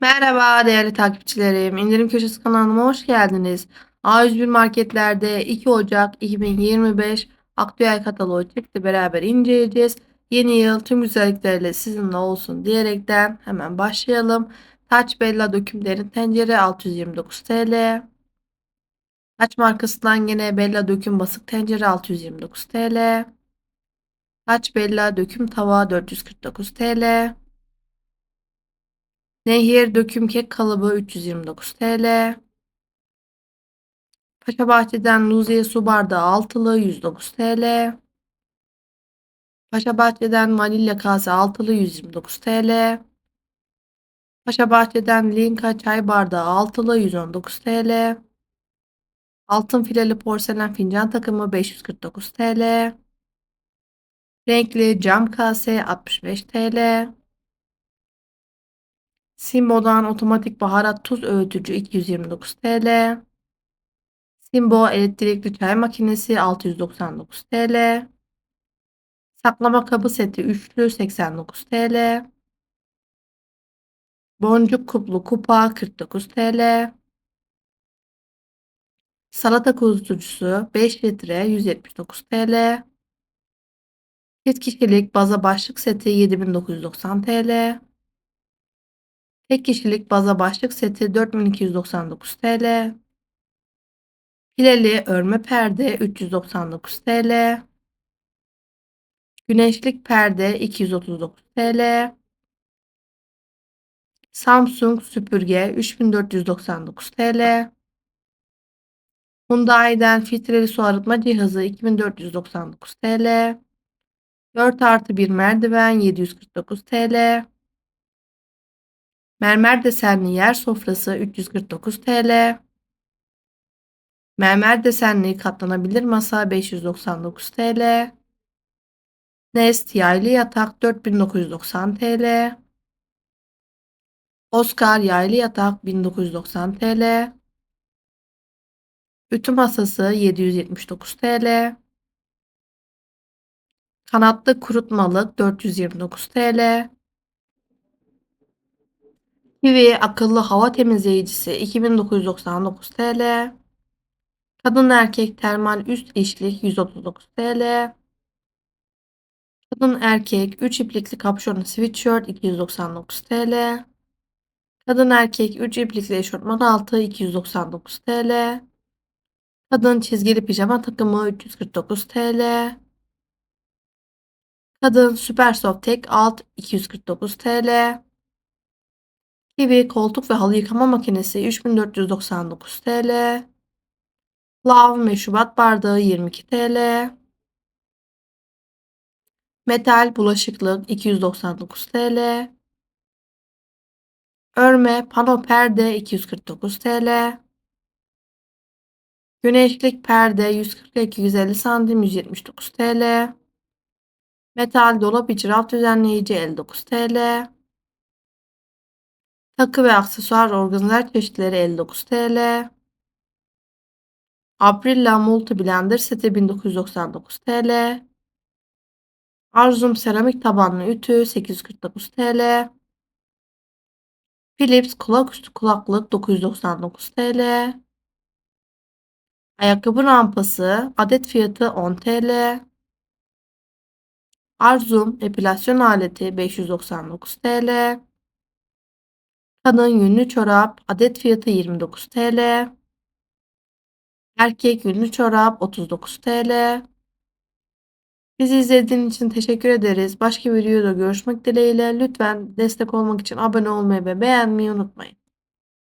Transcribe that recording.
Merhaba değerli takipçilerim. İndirim Köşesi kanalıma hoş geldiniz. A101 marketlerde 2 Ocak 2025 aktüel kataloğu çıktı. Beraber inceleyeceğiz. Yeni yıl tüm güzellikleriyle sizinle olsun diyerekten hemen başlayalım. Taç Bella döküm derin tencere 629 TL. Taç markasından yine Bella döküm basık tencere 629 TL. Taç Bella döküm tava 449 TL. Nehir döküm kek kalıbı 329 TL. Paşabahçe'den Nuziye su bardağı altılı 109 TL. Paşabahçe'den vanilya kase altılı 129 TL. Paşabahçe'den Linka çay bardağı altılı 119 TL. Altın fileli porselen fincan takımı 549 TL. Renkli cam kase 65 TL. Simbo'dan otomatik baharat tuz öğütücü 229 TL. Simbo elektrikli çay makinesi 699 TL. Saklama kabı seti üçlü 89 TL. Boncuk kuplu kupa 49 TL. Salata kurutucusu 5 litre 179 TL. Tek kişilik baza başlık seti 7990 TL. Tek kişilik baza başlık seti 4299 TL. Pileli örme perde 399 TL. Güneşlik perde 239 TL. Samsung süpürge 3499 TL. Hyundai'den filtreli su arıtma cihazı 2499 TL. 4 artı 1 merdiven 749 TL. Mermer desenli yer sofrası 349 TL. Mermer desenli katlanabilir masa 599 TL. Nest yaylı yatak 4990 TL. Oscar yaylı yatak 1990 TL. Ütü masası 779 TL. Kanatlı kurutmalık 429 TL. Kiwi akıllı hava temizleyicisi 2999 TL. Kadın erkek termal üst işlik 139 TL. Kadın erkek 3 iplikli kapşonlu sweatshirt 299 TL. Kadın erkek 3 iplikli eşofman altı 299 TL. Kadın çizgili pijama takımı 349 TL. Kadın süper soft tek alt 249 TL. Kiwi koltuk ve halı yıkama makinesi 3499 TL. Lav meşrubat bardağı 22 TL. Metal bulaşıklık 299 TL. Örme pano perde 249 TL. Güneşlik perde 140-250 santim 179 TL. Metal dolap içi raf düzenleyici 59 TL. Takı ve aksesuar organizer çeşitleri 59 TL. Aprilla Multi Blender seti 1999 TL. Arzum seramik tabanlı ütü 849 TL. Philips kulaküstü kulaklık 999 TL. Ayakkabı rampası adet fiyatı 10 TL. Arzum epilasyon aleti 599 TL. Kadın yünlü çorap adet fiyatı 29 TL. Erkek yünlü çorap 39 TL. Bizi izlediğin için teşekkür ederiz. Başka bir videoda görüşmek dileğiyle. Lütfen destek olmak için abone olmayı ve beğenmeyi unutmayın.